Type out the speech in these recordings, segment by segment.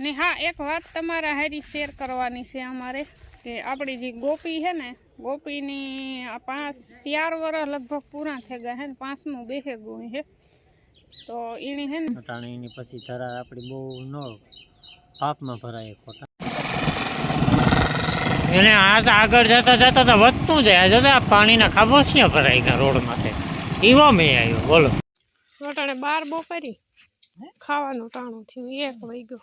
ને હા એક વાત તમારા હારી શેર કરવાની છે અમારે કે આપણી જે ગોપી છે ને ગોપીની આ પાંચ ચાર વર્ષ લગભગ પૂરા થઈ ગયા છે ને પાંચમું બેહે ગયું છે. તો એની છે ને એની પછી ધરા આપણી બહુ ન પાપમાં ભરાય ખોટા એને આ તો આગળ જતા જતા તો વધતું જાય. આ જતા પાણીના ખાબોચિયા ભરાઈ ગયા રોડમાંથી એવો મેં આવ્યો બોલો. વટાણે બાર બપોરી ખાવાનું ટાણું થયું એક વહી ગયો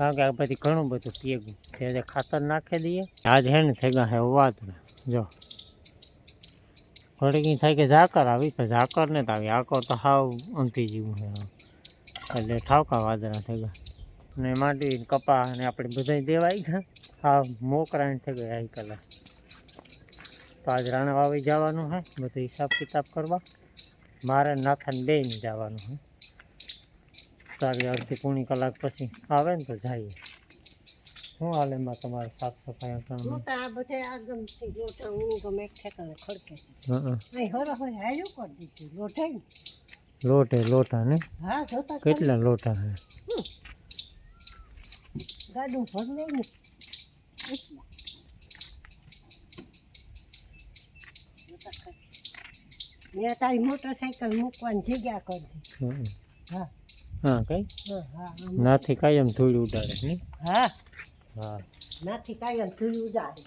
કારણ કે બધી ઘણું બધું પીએગું જે ખાતર નાખી દઈએ. આજ હે ને થઈ ગયા હે વાદળા જો. ઘડીકી થાય કે ઝાકર આવી, તો ઝાકર ને તો આવી. આકર તો હાવ અંતી જેવું છે એટલે ઠાવકા વાદરા થઈ ગયા. ને માંડી કપા અને આપણે બધા દેવાઈ ગયા હા મોકરાણ થઈ ગયા આઈ કલાક તો આજ રાણા વાવી જવાનું હે. બધું હિસાબ કિતાબ કરવા. મારે નાથાને બે ને જવાનું હે. તો આગળ અડધી પૂણી કલાક પછી આવે ને તો જઈએ શું હાલ એમાં તમારે સાફ સફાઈ કરવાનું મોટા આ બધા આગમથી લોટા હું ગમે એક ઠેકાણે ખડકે છે હં અહીં હરો હોય હાર્યું કરી દીધું લોટાઈ ને લોટે લોટા ને હા જોતા ખરી. કેટલા લોટા હે ગાડું ભર લે ને એટલા. જોતા ખરી. મેં તારી મોટરસાઇકલ મૂકવાની જગ્યા કરી દીધી હં. હા કઈ. નાથી કાયમ ધૂળ ઉડાડે ને હા. હા. નાથી કાયમ ધૂળ ઉડાડે.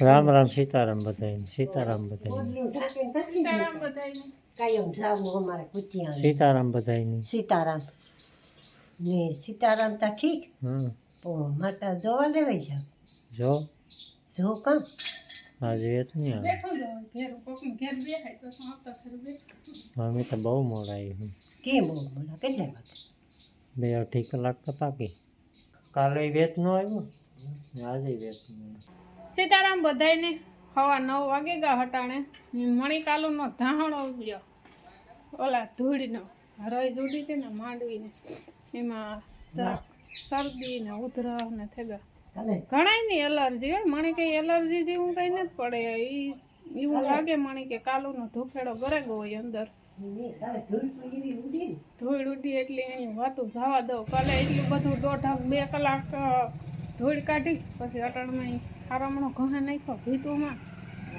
રામ રામ સીતારામ બધાય સીતારામ બધાય કાયમ જાવું અમારે કુતિયા સીતારામ બધાય સીતારામ. ને સીતારામ તા ઠીક. હમ. માતા જોવા લેવાય છે. જો. જો કામ. આજે એ તો નહીં આવે. બેહાય તો બહુ મોડા આવી કેમ બહુ મને કેટલા વાગે? બે અઢી કલાક તો પાકી કાલે વેત નો આવ્યો? આજે વેત સીતારામ બધાયને હવા નવ વાગે ગયા હટાણે. મણિકાલુનો ધાહણો ઉગ્યો ઓલા ધૂળનો રઈ ઉડી હતી ને માંડવીને. એમાં શરદી ને. ઉધરસ ને થેગા. કાલે ઘણાયની એલર્જી હોય. મને કઈ એલર્જી જેવું કઈ નથી પડે. ઈ એવું લાગે મને કે કાલુનો ધૂફેડો ગરેગો હોય અંદર. કાલે ધૂળ ઉડી ને. એટલે એની વાતું જવા દઉં કાલે એટલું બધું દોઢ બે કલાક ધૂળ કાઢી પછી અટણમાં ખારામણો ઘહે નાખ્યો ભીતુમાં.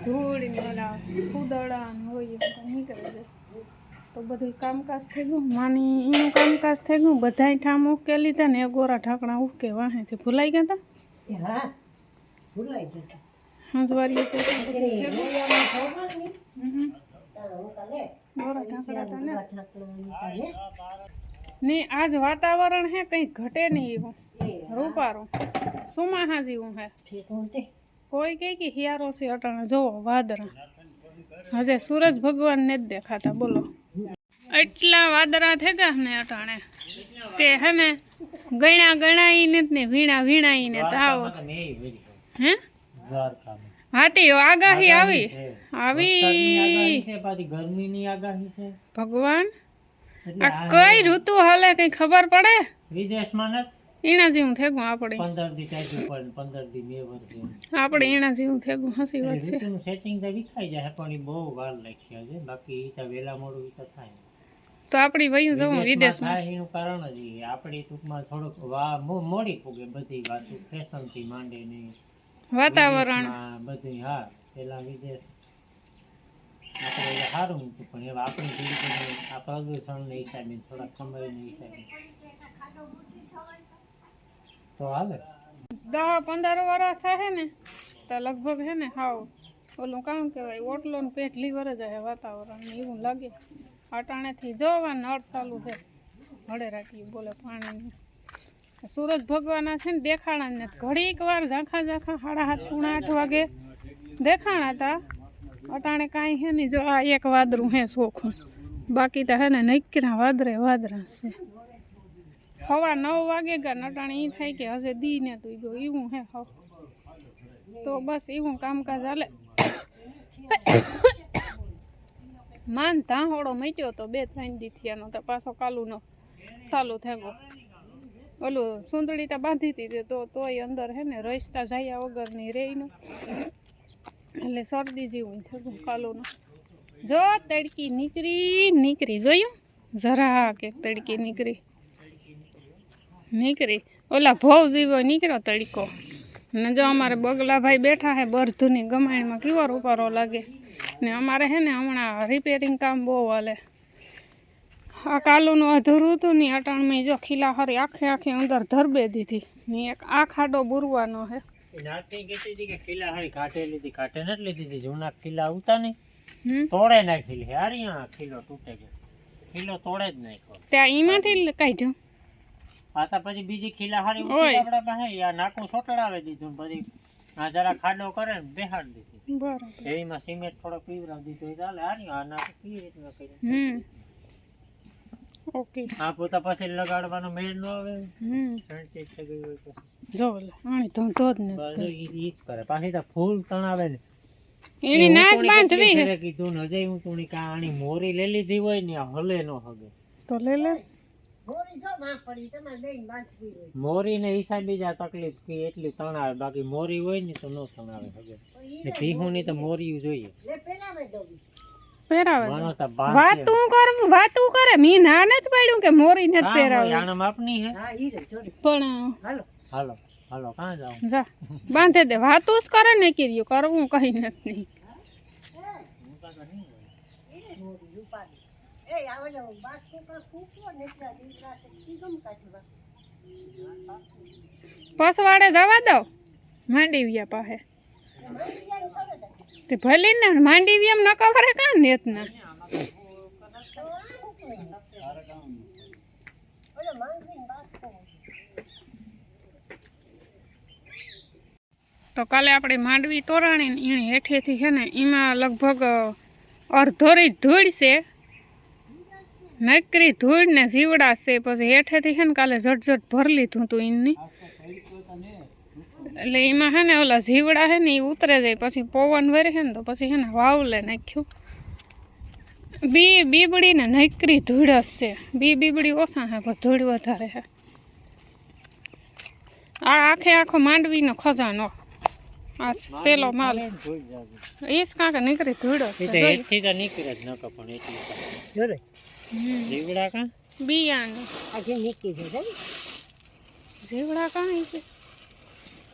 ધૂળ ને ઓલા કુદળા હોય નીકળી જાય તો બધું કામકાજ થઈ ગયું. માની એનું કામકાજ થઈ ગયું. બધાય ઠામ ઉકેલી હતા ને એ ગોરા ઢાંકણા ઉકે વાહેથી ભૂલાઈ ગયા હતા એ હા ભૂલાઈ જતા હંજવારી એની ગોળિયામાં જોવાનું નહીં. હમ તારા હું કાલે ગોરા ઢાંકણા હતા ને ગોળા ઢાંકણાની કાલે ને આજ વાતાવરણ હે કંઈ ઘટે નહીં એવું એ રૂપારું સુમાહા જેવું હે ઠીક હું તે કોઈ કહે કે હિયારો છે અટાણે જોવો વાદળા હજે સૂરજ ભગવાન ને જ દેખાતા બોલો એટલા વાદળા થઈ ગયા ને અટાણે કે હે ને ગણા ગણાઈને જ ને વીણા વીણાઈને તાવ હે? દ્વારકામાં. હાટી આગાહી આવી. આવી. ગરમીની આગાહી છે. ભગવાન આ કઈ ઋતુ હાલે કઈ ખબર પડે? વિદેશમાં નથી? એના જેવું થેગું આપણે. પંદર દી ટાઈમ પડે પંદર દી બે વર્ષ આપણે એના જેવું થેગું હસી વાત છે. સેટિંગ તો વિખાઈ જાય પણ એ બહુ વાર લાગશે છે બાકી ઈ તો વહેલા મોડું ઈ તો થાય. તો આપણી વયું જવું વિદેશમાં વિદેશમાં થાય એનું કારણ જ ઈ. આપણી ટૂંકમાં થોડુંક વા મો- મોડી પૂગે બધી વાતો ફેશનથી માંડીને વાતાવરણ વિદેશમાં બધું હા પેલા વિદેશ આપણે એટલે સારું હતું પણ એવા આપણી જિંદગીને આ પ્રદૂષણને હિસાબે થોડાક સમયને હિસાબે તો હાલે દહ પંદર વર્ષ થાય ને તો લગભગ હે ને હાવ ઓલું કામ કહેવાય ઓટલો ને પેટ લીવર જ આવે વાતાવરણ ને એવું લાગે અટાણેથી જોવા નળ ચાલુ છે હળે રાખી બોલે પાણી સૂરજ ભગવાના છે ને દેખાણા જ નથી ઘડીક વાર ઝાંખા ઝાંખા સાડા સાત પૂણા આઠ વાગે દેખાણા હતા અટાણે કાંઈ હે નહીં જો આ એક વાદરું હે સોખું બાકી તો હે ને નૈકરા વાદરે વાદરા છે હવા નવ વાગે ગયા નટાણે એ થાય કે હજે દી ને તું ગયો એવું હે હવ તો બસ એવું કામકાજ હાલે માન ધાહોડો મચ્યો તો બે ત્રણ દી થયાનો તો પાછો કાલુનો ચાલુ થયો. ઓલું સુંદડી તો બાંધી હતી તો તોય અંદર હે ને રસ્તા જાયા વગરની રહીને એટલે શરદી જેવું થયું કાલુનું. જો તડકી નીકળી નીકળી, જોયું? જરા કે તડકી નીકળી. નીકળી. ઓલા ભોવ જેવો નીકળ્યો તડકો. ને જો અમારે બગલાભાઈ બેઠા હે બરધુની ગમાણીમાં કેવો રૂપારો લાગે. ને અમારે હે ને હમણાં રિપેરિંગ કામ બહુ હાલે. આ કાલુનું અધૂરું હતું ને અટાણમાં જો ખીલા હરી આખે આખી અંદર ધરબે દીધી. ને એક આ ખાડો બુરવાનો કહેતી હતી કે ખીલા હારી કાઢે લીધી કાઢે નથી લીધી જૂના ખીલા ઉતા નહીં. તોડે હારી આ ખીલો તૂટે ગયો. ખીલો તોડે જ નાખ્યો. ત્યાં એમાંથી કાઢ્યું? આ તો પછી બીજી ખીલા હારી ઉઠી આપણા પાસે આ નાકું સોટડાવે દીધું પછી આ જરા ખાડો કરે ને બેહાડ દીધી. બરાબર. એમાં સિમેન્ટ થોડો પીવરાવી દીધો. એ ચાલે હારી આ નાકું કી રીતના કરી હમ. ઓકે. આ પોતા પાસે લગાડવાનો મેળ ન આવે. હમ. શાંતિ થઈ ગઈ હોય પછી. જો આની તો તો જ ને બસ ઈ જ કરે. પાછી તો ફૂલ તણાવે ને. એની હું. બાંધવી કીધું ને હજે હું તુણી કાણી મોરી લઈ લીધી હોય ને હલે નો હગે. તો લે લે. મોરી ને હિસાબે જ આ તકલીફ કે એટલી તણાવે બાકી મોરી હોય ને તો ન તણાવે ને ભીહું ની તો મોરી. જોઈએ. પહેરાવે તો વાતું કરવું વાતું કરે. મી ના જ પડ્યું કે મોરી ને પહેરાવે. આણમ આપની હે? હા ઈ રે જોડી. પણ હાલો. હાલો હાલો કાં જાવ જા બાંધે દે. વાતું જ કરે ને કીર્યું કરવું કઈ નથી. કાઢવા. પસવાડે જવા દો. માંડીવિયા પાસે તે ભલે ને માંડીવિયમ ન કવરે કાં નેત ના તો કાલે આપણે માંડવી તોરાણી એની હેઠેથી છે ને એમાં લગભગ અડધોરી ધૂળ છે. નકરી ધૂળ ને જીવડા છે પછી હેઠેથી છે ને કાલે ઝટઝટ ભરી લીધું હતું એની એટલે એમાં છે ને ઓલા જીવડા છે ને એ ઉતરે જાય પછી પવન વરે છે ને તો પછી છે ને વાવલે નાખ્યું બી બીબડી ને નકરી ધૂળ જ છે બી બીબડી ઓછા છે પણ ધૂળ વધારે છે આ આખે આખો માંડવીનો ખજાનો આ સેલો માલ ઈસ કાંક નીકળી ધૂળો એ છે તો જોઈ. હેઠથી તો નીકળે જ નકો પણ એટલી તો. જોડે હમ. જીવડા કાં બિયાણી આજે નીકળી જાય જીવડા કાંઈ છે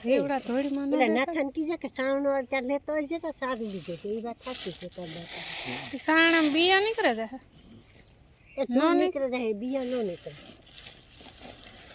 જીવડા ધૂળમાં ન પેલા રહેતા. નાથન કીધે કે સાવનો ત્યાં લેતો હોય છે તો સારું લીધું તો એ વાત સાચી છે તારી સાણા બિયા નીકળે છે એ ધૂળ નીકળે જાય બિયા ન નીકળે હા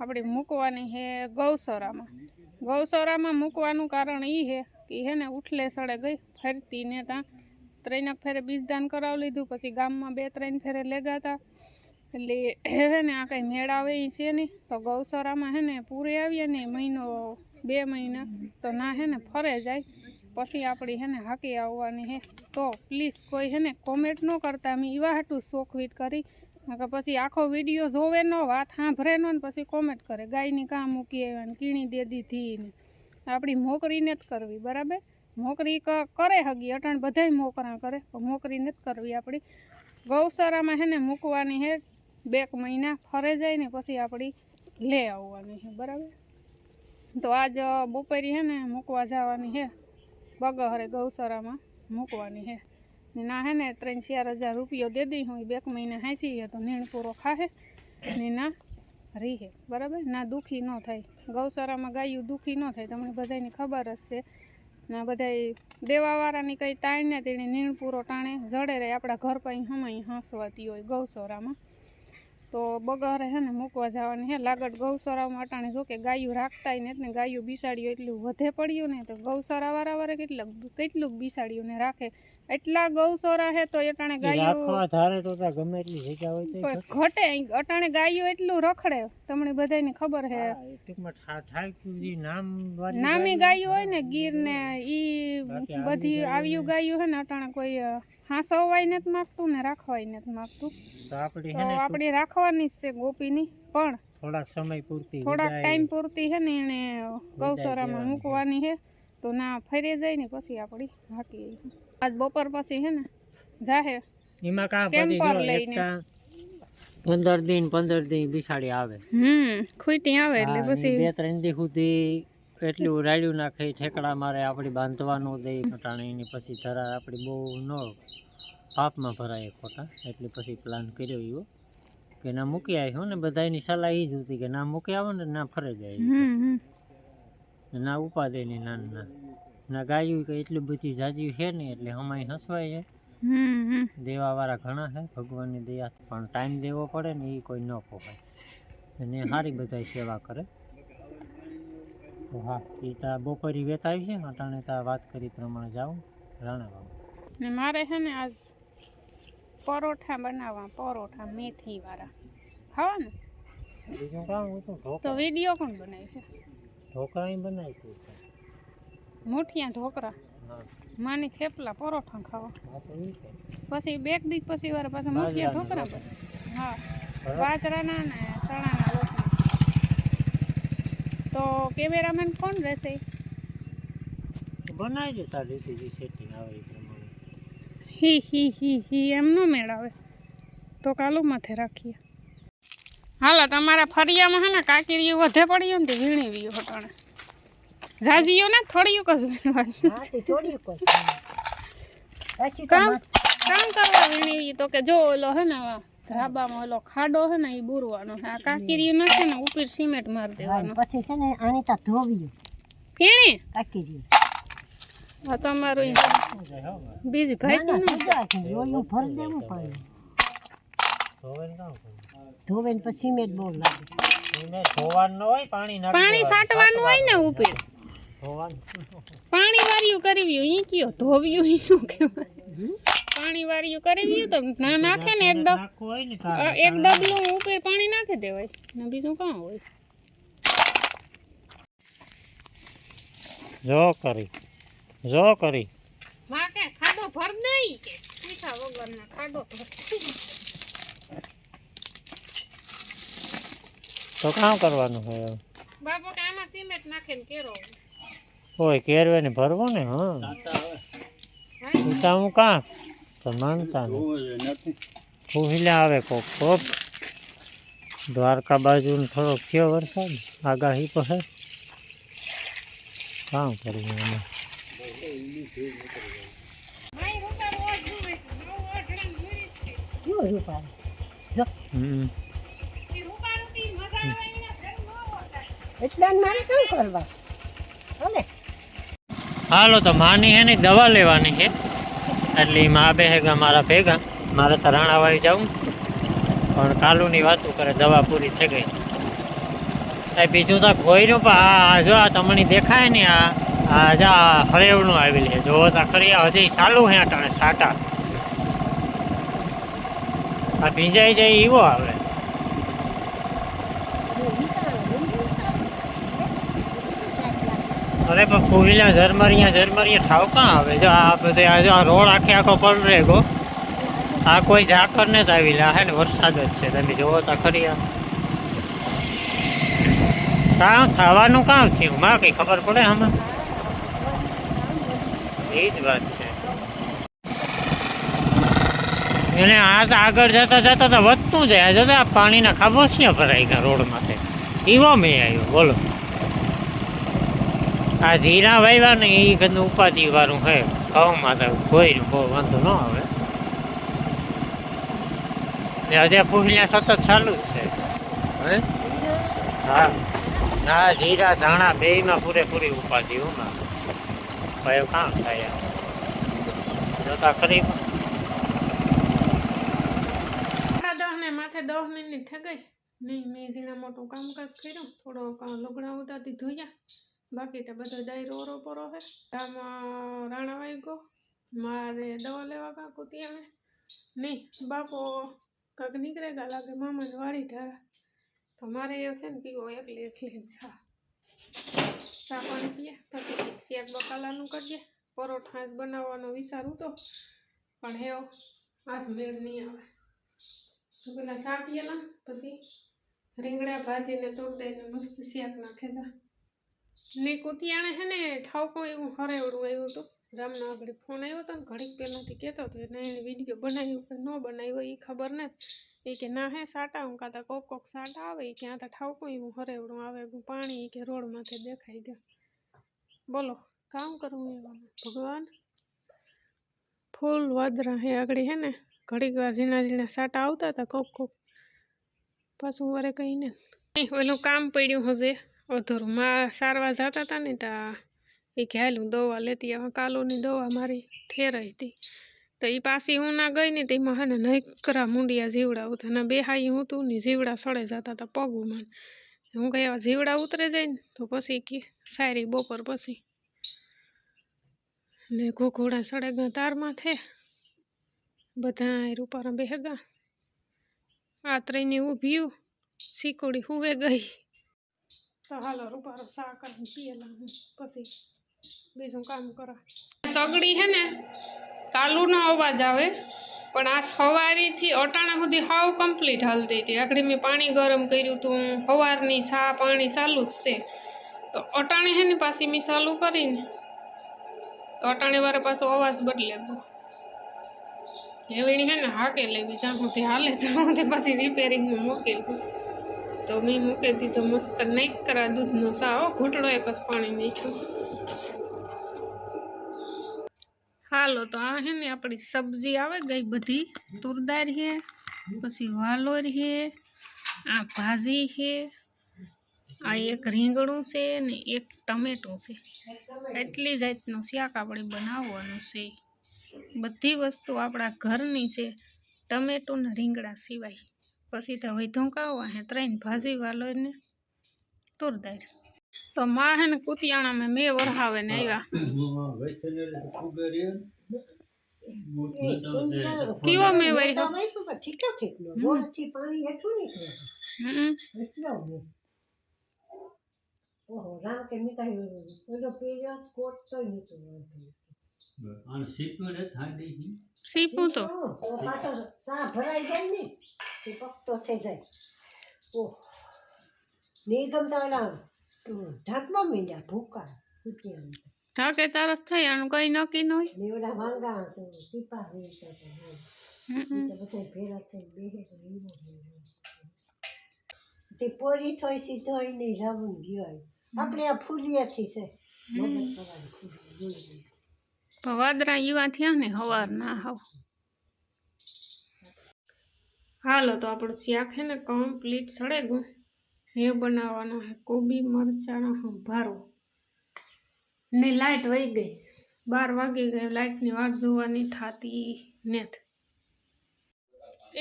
આપણી મૂકવાની છે ગૌસરામાં. ગૌસરામાં મૂકવાનું કારણ એ છે કે હે ને ઉઠલે સડે ગઈ, ફરતી ને ત્યાં ત્રણેક ફેરે બીજદાન કરાવી લીધું, પછી ગામમાં બે ત્રણ ફેરે લેગાતા એટલે હે ને આ કંઈ મેળ આવે એ છે નહીં તો ગૌસરામાં હે ને પૂરે આવીએ ને મહિનો બે મહિના, તો ના હે ને ફરે જાય. પછી આપણી હે ને હાકી આવવાની હે. તો પ્લીઝ કોઈ હે ને કોમેન્ટ ન કરતા, અમે એવા હાટું શોખવીટ કરી. કે પછી આખો વિડીયો જોવે ન વાત સાંભળે ન ને પછી કોમેન્ટ કરે ગાયની કાં મૂકી આવ્યા ને કીણી દે દીધી ને આપણી મોકરીને જ કરવી બરાબર મોકરી ક- કરે હગી અટાણ બધાય મોકરા કરે પણ મોકરી નથી કરવી આપણી ગૌશાળામાં હે ને મૂકવાની હે બેક મહિના ફરે જાય ને પછી આપણી લે આવવાની છે બરાબર તો આજ અ, બપોરી હે ને મૂકવા જવાની છે બગહરે ગૌશાળામાં મૂકવાની છે ને ના હે ને ત્રણ ચાર હજાર રૂપિયો દે દી હું બેક મહિના હાંસી છે તો નીણ પૂરો ખાહે ને ના રીહે બરાબર ના દુઃખી ન થાય ગૌશાળામાં ગાયું દુઃખી ન થાય તમને બધાની ખબર જ છે ને બધાય દેવાવાળાની કંઈ તાણ ને તેની નીણ પૂરો ટાણે જડે રહે આપણા ઘર પાસે હમાઈ હંસવાતી હોય ગૌશાળામાં તો બગારે હે ને મૂકવા જવાની હે લાગટ ગૌસરામાં અટાણે જો કે ગાયું રાખતાય ને એટલે ગાયું બિસાડ્યું એટલું વધે પડ્યું ને તો ગૌસરા વાળા વાળા કેટલા કેટલું બિસાડ્યું ને રાખે એટલા ગૌસરા હે તો અટાણે ગાયો ધારે તો ગમે એટલી જગ્યા હોય તો ઘટે અટાણે ગાયું એટલું રખડે તમને બધાને ખબર હે. નામ નામી ગાયો હોય ને ગીર ને ઈ બધી આવ્યું ગાયું હે ને અટાણે કોઈ હાંસવાય નથી માગતું ને રાખવાય નથી માગતું. તો આપણી હે રાખવાની જ છે ગોપીની પણ થોડાક સમય પૂરતી થોડાક ટાઈમ પૂરતી હે ને એને ગૌસરામાં મૂકવાની છે તો ના ફરી જાય ને પછી આપણી હાકી આજ બપોર પછી હે ને જાહે. એમાં કાં પછી જો એકતા પંદર દિન પંદર દિન બિસાડી આવે. હમ ખૂટી આવે એટલે પછી બે ત્રણ દી સુધી એટલું રાડ્યું નાખે ઠેકડા મારે આપણી બાંધવાનું દે એની પછી ધરા આપણી બહુ ન પાપમાં ભરાય ખોટા. એટલે પછી પ્લાન કર્યો એવો કે ના મૂકી આવ્યો ને બધાની સલાહ એ જ હતી કે ના મૂકી આવો ને ના ફરે જાય હમ હમ. ને ના ઉપાદે ની ના ના. ના ગાયું કે એટલું બધી જાજ્યું છે ને એટલે હમાય હસવાય છે. હમ હમ. દેવાવાળા ઘણા છે ભગવાનની દયા પણ ટાઈમ દેવો પડે ને એ કોઈ ન પોકાય અને સારી બધા સેવા કરે. તો હા એ તા બપોરી વેતા આવી છે અટાણે તા વાત કરી પ્રમાણે જાઉં રાણા ને મારે છે ને આજ પરોઠા બનાવવા પરોઠા મેથી વાળા ખાવાના? બીજું કામ તો વીડિયો કોણ બનાવી છે? ઢોકળા બનાવી મુઠિયા ઢોકરા હા માની થેપલા પરોઠા ખાવા હા તો ઈ છે. પછી બે એક દી પછી વાર પાછા મુઠિયા બાજરાના ઢોકરા બને હા બરાબર? બાજરાના ને ચણાના લોટના તો કેમેરામેન કોણ રહેશે બનાવી દે તારી રીતે જે સેટિંગ આવે એ પ્રમાણે હી હી હી હી એમ નો મેળાવે તો કાલુ માથે રાખીએ હાલો તમારા ફરિયામાં હે ને કાકીરીયું વધે પડ્યું ને તે વીણી વીયું હટાણે જાજીયું ને થોડીયું કશું પછી કામ કામ કરવા વીણી તો કે જો ઓલો હે ને આ ધાબામાં ઓલો ખાડો હે ને એ બુરવાનો છે આ કાકીરીયું નાખે ને ઉપર સિમેન્ટ મારી દેવાનો. પછી છે ને આની તા ધોવી ફીણી કાકી આ તમારું બીજી ભાઈ તો ના? સુજા છે લોહીનું દેવું પાણી ધોવે ને કામ ધોવે ને પછી સિમેન્ટ બોલ લાગે. એને ધોવાનું હોય પાણી સાટવાનું હોય ને ઉપર. પાણી વાર્યું કરવ્યું ઈ કયો ધોવ્યું ઈ શું કહેવાય પાણી વાર્યું કરવ્યું તો ના નાખે ને એક ડબ નાખવું હોય ને અ, તારે. એક ડબલું ઉપર પાણી નાખી દેવાય ને બીજું કાં હોય જો કરી જો કરી માં કે ખાડો ભર દઈ કે પીઠા વગરના ખાડો ભર તો કામ કરવાનું હોય હવે? બાપો કે આમાં સિમેન્ટ નાખીને કેરો હોય કેરવે ને ભરવો ને હા. હું કાં તો માનતા ફૂહિલા આવે કોક કોક. દ્વારકા બાજુ થોડો થયો વરસાદ. આગાહી પર કામ કરીએ એને કેવું એટલે મારે કામ કરવા હલે હાલો, તો માની હે ને, દવા લેવાની છે. એટલે મા બે હેગા મારા ભેગા. મારે તો રાણાવાઈ જાઉં પણ કાલુની વાતો કરે, દવા પૂરી થઈ ગઈ. એ બીજું તો કોઈનું પણ આ જો, આ તમને દેખાય ને, આ આ હરેવનું આવેલી છે. જો તો ખરી હજી ચાલુ હે અટાણે, સાટા. આ ભીંજાઈ જાય એવો આવે. અરે, પણ કોહિલા ઝરમરિયા ઝરમરિયા ઠાવ કાં આવે? જો આ બધે આ જો રોડ આખે આખો પલરે ગો. આ કોઈ ઝાકર ને જ આવી લે. હે ને વરસાદ જ છે. તમે જોવો તો ખરી આ કામ ખાવાનું કામ થયું? માં કઈ ખબર પડે આમાં? એ જ વાત છે. એને આ તો આગળ જતા જતા તો વધતું જાય. આ જતા પાણીના ખાબોચિયા ભરાઈ ગયા રોડ માથે. એવો મેં આવ્યો બોલો. આ જીરા વાવ્યા ને એ ગંદુ ઉપાધિ વાળું છે ઘઉંમાં તો કોઈ બહુ વાંધો ન આવે ને હજે પૂછ્યા સતત ચાલુ જ છે હે હા હા જીરા ધાણા બેયમાં પૂરેપૂરી ઉપાધિ હુંમાં ભાઈ કામ થાય આ? જોતા ખરી સાડા દહ ને માથે દસ મિનિટ થઈ ગઈ નહીં મેં ઝીણા મોટું કામકાજ કર્યું થોડો લુગડા ઉતારતી ધોયા બાકી તો બધો દાયરો ઓરો પરો છે આમાં રાણા વાઈ ગયો મારે દવા લેવા કાંકુ ત્યાં નહીં બાપો કાંક નીકળે ગા, લાગે મામાને વાળી ઢારા તો મારે એ છે ને પીવો એકલી એકલી ચા ચા પાણી પીએ, પછી શેક બકાલાનું કરીએ. પરોઠા જ બનાવવાનો વિચારું તો પણ હેવો આજ મેળ નહીં આવે. પેલા ચા પીએલા, પછી રીંગણા ભાજીને તોડ દઈને મસ્ત શેક નાખેલા ને કુતિયાણે હે ને ઠાવકો એવું હરેવડું આવ્યું હતું રામના આગળ ફોન આવ્યો હતો ને ઘડીક પહેલાંથી કહેતો હતો એને એને વિડીયો બનાવ્યો કે ન બનાવ્યો એ ખબર ને એ કે ના હે સાટા હું કાં કોક કોક સાટા આવે એ કે આ તો ઠાવકો એવું હરેવડું આવે એવું પાણી ઈ કે રોડમાંથી દેખાઈ દે બોલો કામ કરવું એવામાં ભગવાન ફૂલ વાદરા હે આગળ હે ને ઘડીક વાર ઝીણા ઝીણા સાટા આવતા હતા કોક કોક પાછું વરે કહીને નહીં ઓલું કામ પડ્યું હશે અધૂરું માં સારવાર જતા હતા ને તા એ કે હું દવા લેતી હવે કાલોની દવા મારી થેરાઈ હતી તો એ પાછી હું ના ગઈ ને તેમાં હે ને નકરા મૂંડિયા જીવડા ઉતરે. બે બેહાઈ હું તું ને જીવડા સડે જતા હતા પગુમાં. હું કઈ એવા જીવડા ઉતરે જાય ને તો પછી કે સારી બપોર પછી. ને ઘોઘોડા સડે ગયા તારમાં થે. બધા રૂપારા બેહગા. આ ત્રણની ઊભી શીકોડી હુવે ગઈ. તો હાલો રૂપારો સા કરીને પીએલા હું પછી બીજું કામ કરા સગડી હે ને કાલુનો અવાજ આવે પણ આ સવારીથી અટાણા સુધી હાવ કમ્પ્લીટ હાલતી હતી આગળ મેં પાણી ગરમ કર્યું હતું સવારની સા પાણી ચાલુ જ છે તો અટાણે હે ને પાછી મેં ચાલુ કરીને તો અટાણે વારે પાછો અવાજ બદલે ગયો એવીણી હે ને હાકે લેવી જ્યાં સુધી હાલે ત્યાં સુધી પછી રિપેરિંગમાં મૂકેલું તો મેં મૂકી દીધો મસ્ત નહીં કરા દૂધનો સાવ ઘૂંટડો એક જ પાણી નાખ્યું હાલો તો આ હે ને આપણી સબ્જી આવે ગઈ બધી તુરદાર છે પછી વાલોર છે આ ભાજી છે આ એક રીંગણું છે ને એક ટમેટું છે એટલી જાતનું શાક આપણે બનાવવાનું છે બધી વસ્તુ આપણા ઘરની છે ટમેટું ને રીંગણા સિવાય પછી તો વૈધું કાવા હે ત્રણ ભાજી વાલોર ને તુરદાર તો માં હે ને કુતિયાણામાં મેં વરહાવે ને આવ્યા કેવો મેં વર્યો ઠીક ઠીક નો રોજથી પાણી હેઠું નીકળે હમ એટલો મેં ઓહો રામ કે મીઠાઈ ઓલો પીર્યો કોટ તો નીકળ્યો અને સીપું ને થાળી છે. સીપું તો. તો સા ભરાઈ જાય ને તે પક્તો થઈ જાય. ઓહ. નિગમ તો ઓલા ઢાંકમાં મીંડ્યા ભૂકા ઢાકે તારસ થઈ આનું કઈ નક્કી ન હોય. ને ઓલા વાંગા તો ટીપા વેચતા. તો બધા બેસે પોરી થોઈ સીધો નહીં રાવણ ગયો આપણે આ ફૂલિયાથી છે. મદદ કરવાની ફૂલી જોઈ પણ વાદરા ઈવા થયા ને હવાર ના હાવ. હાલો તો આપણું શાક છે ને કમ્પ્લીટ સડે ગયું એ બનાવવાનો છે કોબી મરચાંનો સંભારો ને લાઇટ વહી ગઈ. બાર વાગી ગઈ લાઇટની વાટ જોવાની થાતી નેત.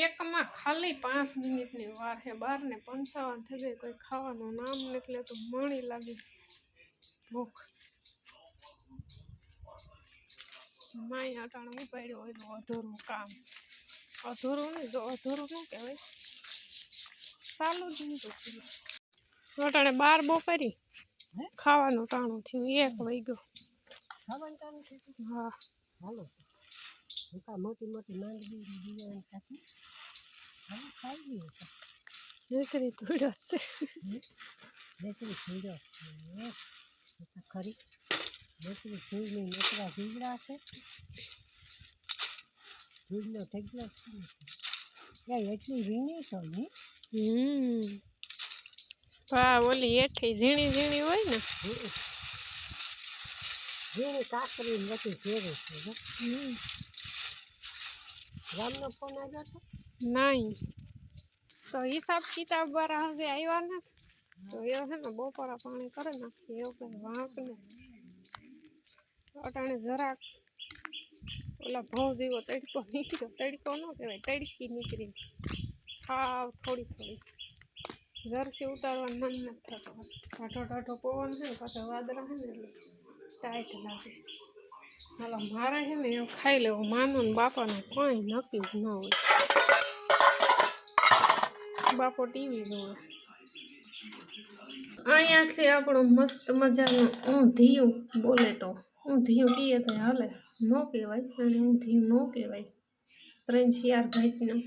એકમાં ખાલી પાંચ મિનિટની વાર છે. બાર ને પંચાવન થઈ ગઈ, કોઈ ખાવાનું નામ નીકળે તો મણી લાગી ભૂખ. માય અટાણે પડ્યો હોય તો અધૂરું કામ. અધૂરું નહીં તો અધૂરું શું કહેવાય? ચાલુ જ નહીં અટાણે બાર બપોરી ખાવાનું ટાણું થયું એક વહી ગયો? હા. હાલો. મોટી મોટી માંડવી ખાઈ ગયું છે. નીકળી તુડ્યો છે બેટરી ભીડો ખરી. બેટરી ફૂલની નકરા ભીગડા છે. ભીડનો ઢગલો છે એટલી ઝીણી તો નહીં હા ઓલી એઠી ઝીણી ઝીણી હોય ને. ઝીણી કાકરી નથી ફેરે છે રામનો ફોન આવ્યો હતો? નહીં. તો હિસાબ કિતાબ વાળા હશે આવ્યા નથી. તો એ છે ને બપોરા પાણી કરે નાખીએ એવું કંઈ વાંક ને અટાણે જરાક ઓલા ભાવ જેવો તડકો નીકળ્યો. તડકો ન કહેવાય, તડકી નીકળી હાવ થોડી થોડી. જરસી ઉતારવાનું મન નથી થતો ટાઢો ટાઢો પવન છે ને, પાછા વાદળા છે ને, એટલે ટાઈટ લાગે. હાલો, મારે છે ને એવું ખાઈ લેવું. માનું ને બાપાને કોઈ નક્કી જ ન હોય. બાપો ટીવી જોવે. અહીંયા છે આપણો મસ્ત મજાનું ઊંધિયું બોલે તો. ઊંધિયું કહીએ તો હાલે. ન કહેવાય અને ઊંધિયું ન કહેવાય. ત્રણ ચાર ભાઈનું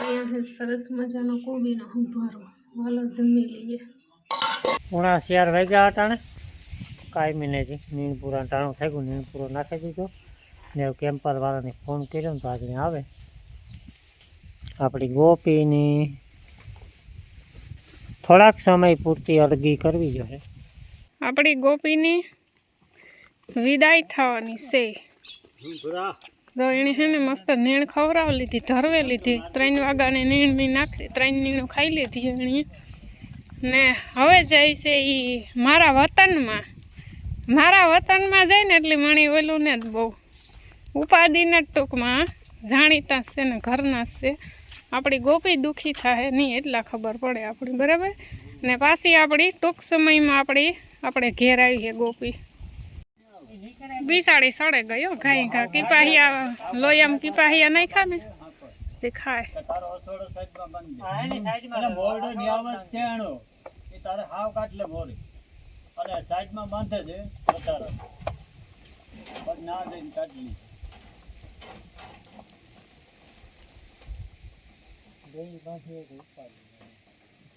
અહીંયા સરસ મજાનો કોબીનો સંભારો. હાલો જમી લઈએ. ઉણા શિયાર વાગ્યા અટાણે કાંઈ મિનેજી નીણપુરા ટાણું થઈ ગયું. નીણપુરો નાખી દીધો. ને કેમ્પર વાળાને ફોન કર્યો ને તો આજે આવે. આપણી ગોપીની થોડાક સમય પૂરતી અડગી કરવી જોઈએ. આપણી ગોપીની વિદાય થવાની છે. તો એણે છે ને મસ્ત નીણ ખવડાવી લીધી, ધરવે લીધી. ત્રણ વાગ્યાની નીણની નાખી, ત્રણ નીણું ખાઈ લીધી એણે. ને હવે જાય છે એ મારા વતનમાં. મારા વતનમાં જાય ને એટલે મણી ઓલું ને જ બહુ. ઉપાધિને જ ટૂંકમાં જાણીતા છે ને ઘરના જ છે. આપણી ગોપી દુઃખી થાય નહીં એટલા ખબર પડે આપણી, બરાબર? ને પાછી આપણી ટૂંક સમયમાં આપણી, આપણે ઘેર આવીએ ગોપી. બિસાડી સડે ગયો ઘાઈ ઘા કીપાહિયા લોયામ કીપાહિયા નહીં ખા ને તે ખાય તારો અસોડો સાઈડમાં બાંધી દે અને મોરડો નિયામત છે એનો એ તારે હાવ કાટલે મોરી અને સાઈડમાં બાંધે છે વધારે પછી ના જઈને કાઢી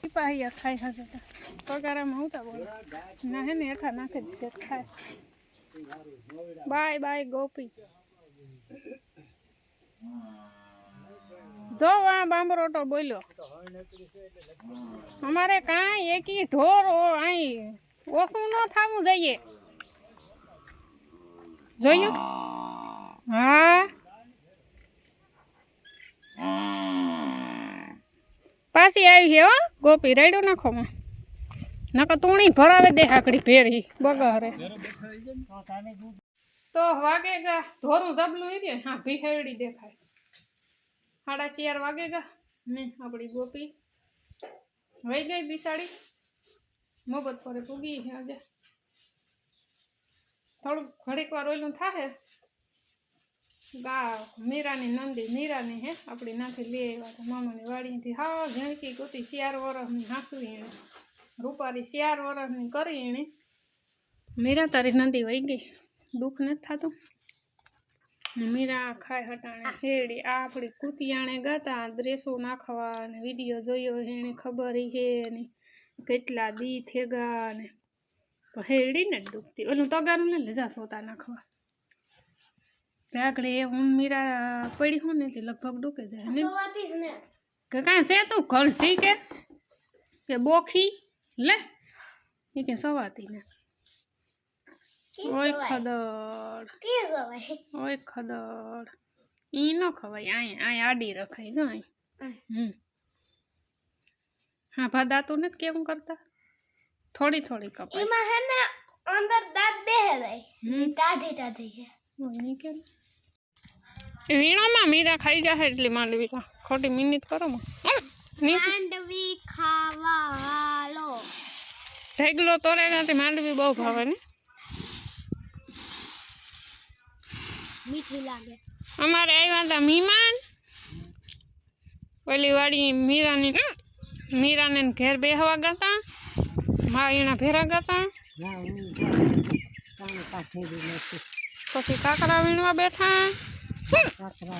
કીપાહિયા ખાય હશે તો પગારામાં હું તો બોલ ના હે ને હેઠા નાખી દીધે તો ખાય બાય બાય, ગોપી. જો આ બાંબરોટો બોલ્યો. અમારે કાંઈ એકી ઢોર અહીં ઓછું ન થવું જોઈએ. જોયું? હા. પાછી આવી છે હો, ગોપી. રેડ્યો નાખો માં. નકર તુણી ભરાવે દે હાકડી ભેરી બગારે તો વાગે ગા ધોરું જબલું એ રે હા ભીહેડી દેખાય સાડા ચાર વાગે ગા ને આપણી ગોપી વહી ગઈ બિસાડી મોબત પરે પૂગી છે આજે થોડુંક ઘડીક વાર ઓલું થાહે ગા મીરાની નંદી મીરાની હે આપણી નાથી લે આવ્યા હતા મામાની વાડીથી હા ઝીણકી કુતી શિયાર વરસની હાસુ એણે રૂપારી શિયાર વરસની કરી એણે. મીરા તારી નંદી વહી ગઈ. દુઃખ નથી થતું. મીરા ખાય હટાણે હેડી આ આપણી કુતિયાણે ગાતા દ્રેસો નાખવા ને વીડિયો જોયો એને ખબર હે ને કેટલા દી થેગા ને. તો હેડી ને જ દુખતી ઓલું તગારું ને લેજા સોતા નાખવા. આગળ એ હું મીરા પડી હું ને તે લગભગ ડૂકે જાય ને. કે કાંઈ છે તું ઘર ઠીક કે બોખી? લે એ કે સવાતી ને ઓય ખદડ ઓય ખદડ ઈ ન ખવાય અહીં અહીં આડી રખાય જો અહીં હમ હા ભાદાતું નથી કેમ કરતા થોડી થોડી કપાય એમાં હે ને અંદર દાંત બેહે જાય હમ ટાઢી ટાઢી છે હોય નહીં કે વીણામાં મીરા ખાઈ જાય એટલી માંડવી તો ખોટી મિનિટ કરો માં હમ, નહીં માંડવી ખાવા હાલો ઢેગલો તોરે નથી માંડવી બહુ ભાવે ને. મીઠી લાગે. અમારે આવ્યા હતા મહેમાન ઓલી વાળી મીરાની મીરાને ઘેર બેહવા ગયા મા એના ભેરા ગયા નથી. પછી કાકરા વીણવા બેઠા. કાતરા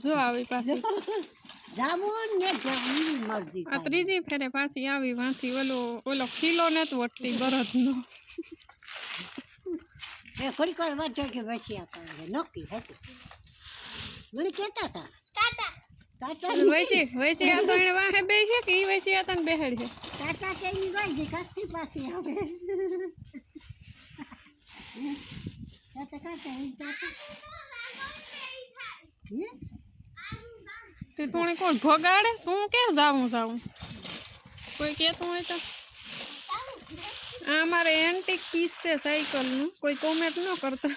જો આવી પાછી જામુન ને જામુન મરજી આ ત્રીજી ફેરે પાછી આવી વાંથી ઓલો ઓલો ખીલો ને જ વટતી બરદનો એ ઘડીક વાર વાત જોઈ કે વૈશ્યા કરે નક્કી હતું મને કહેતા હતા ટાટા ટાટા વૈસી વૈસી આ તો એને વાહે બે છે કે ઈ વૈસી આ તને બેહાડ છે ટાટા કે એની વાઈ કાસ્તી પાછી આવે ટાટા કાકા એની ટાટા હે? તે તું કોણ ભગાડે? તું ક્યાં જાવું જાવું કોઈ કહેતું હોય તો. આ અમારે એન્ટિક પીસ છે સાયકલનું. કોઈ કોમેન્ટ ન કરતા.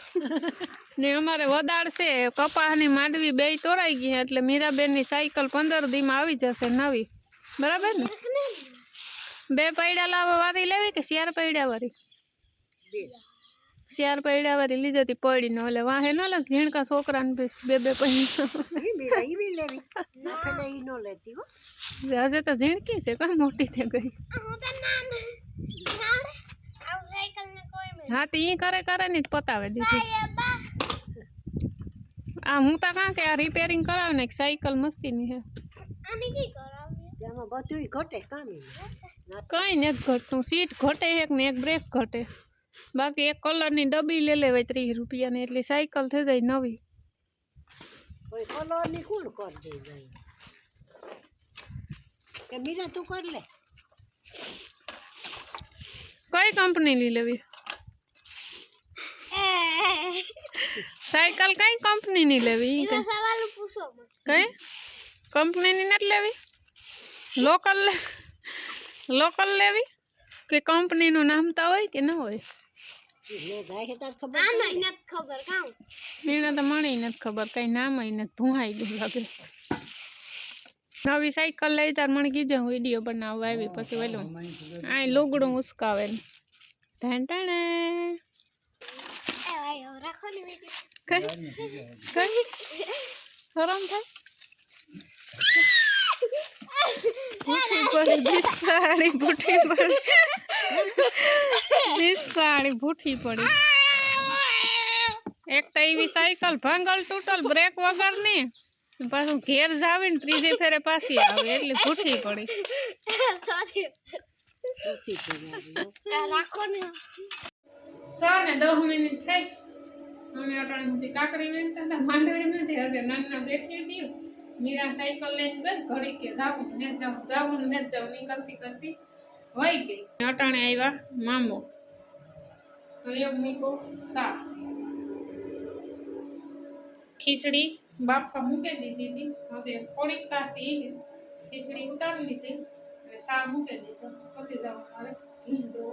ને અમારે વદાળ છે કપાસની માંડવી બે તોરાઈ ગઈ એટલે મીરાબેનની સાયકલ પંદર દીમાં આવી જશે નવી. બરાબર ને? બે પૈડા લાવવા વાળી લેવી કે શિયાર પૈડા વાળી શિયાર પૈડા વાળી લીધી હતી પડી ને ઓલે વાહે ન લે ઝીણકા છોકરાને બી બે બે પૈડા ઈ બી ઈ બી લેવી આપણે ઈ નો લેતી હો આજે તો ઝીણકી છે કાં મોટી થઈ ગઈ હું તો નાન નાન આ સાયકલ ને કોઈ મેં હા તો ઈ કરે કરે ને જ પતાવે દીધી સાયબા આ હું તો કાં કે આ રિપેરિંગ કરાવે ને એક સાયકલ મસ્તીની છે આને કી કરાવ્યું તેમાં બધુંય ઘટે કામી કંઈ નથી ઘટતું સીટ ઘટે એક ને એક બ્રેક ઘટે બાકી એક કલરની ડબ્બી લઈ લેવાય ત્રીસ રૂપિયાની એટલે સાયકલ થઈ જાય નવી. કોઈ કલરની કુલ કરી જાય. કે મીરા તું કર લે. કઈ કંપનીની લેવી? સાયકલ કઈ કંપનીની લેવી? સવાલ પૂછો કઈ? કંપનીની નથી લેવી? લોકલ લોકલ લેવી? કે કંપનીનું નું નામતા હોય કે ન હોય? લે ગાય તાર ખબર આ નહીં નથી ખબર કામ એને તો મને નથી ખબર કઈ નામ એને ધુહાઈ ગયું લાગે નવી સાયકલ લઈ તાર મને કીધું હું વિડીયો બનાવવા આવી પછી વેલું આ લુગડું ઉસકાવે ને ઢાંટાણે એ ભાઈ હવે રાખો ને વિડિયો કઈ કઈ શરમ થાય ભૂઠી પડી બિસાડી ભૂઠી પડી બિસાડી ભૂઠી પડી. એક તો એવી સાયકલ ભંગલ તૂટલ, બ્રેક વગરની. પાછું ઘેર જાવીને ત્રીજી ફેરે પાછી આવે, એટલે ભૂઠી પડી. સોરી નથી પડી રાખો ને સો ને દસ મિનિટ થઈ નાના બેઠી મીરા સાયકલ જાવું, ને જાઉં જાવું ને જાવું ની કરતી વહી અટાણે આવ્યા, મામો. મૂકો સા ખીચડી બાપા મૂકી દીધી હતી. હવે થોડીક કાશી ખીચડી ઉતારી લીધી અને સા મૂકી દીધો. પછી જવાનું મારે ભીંડો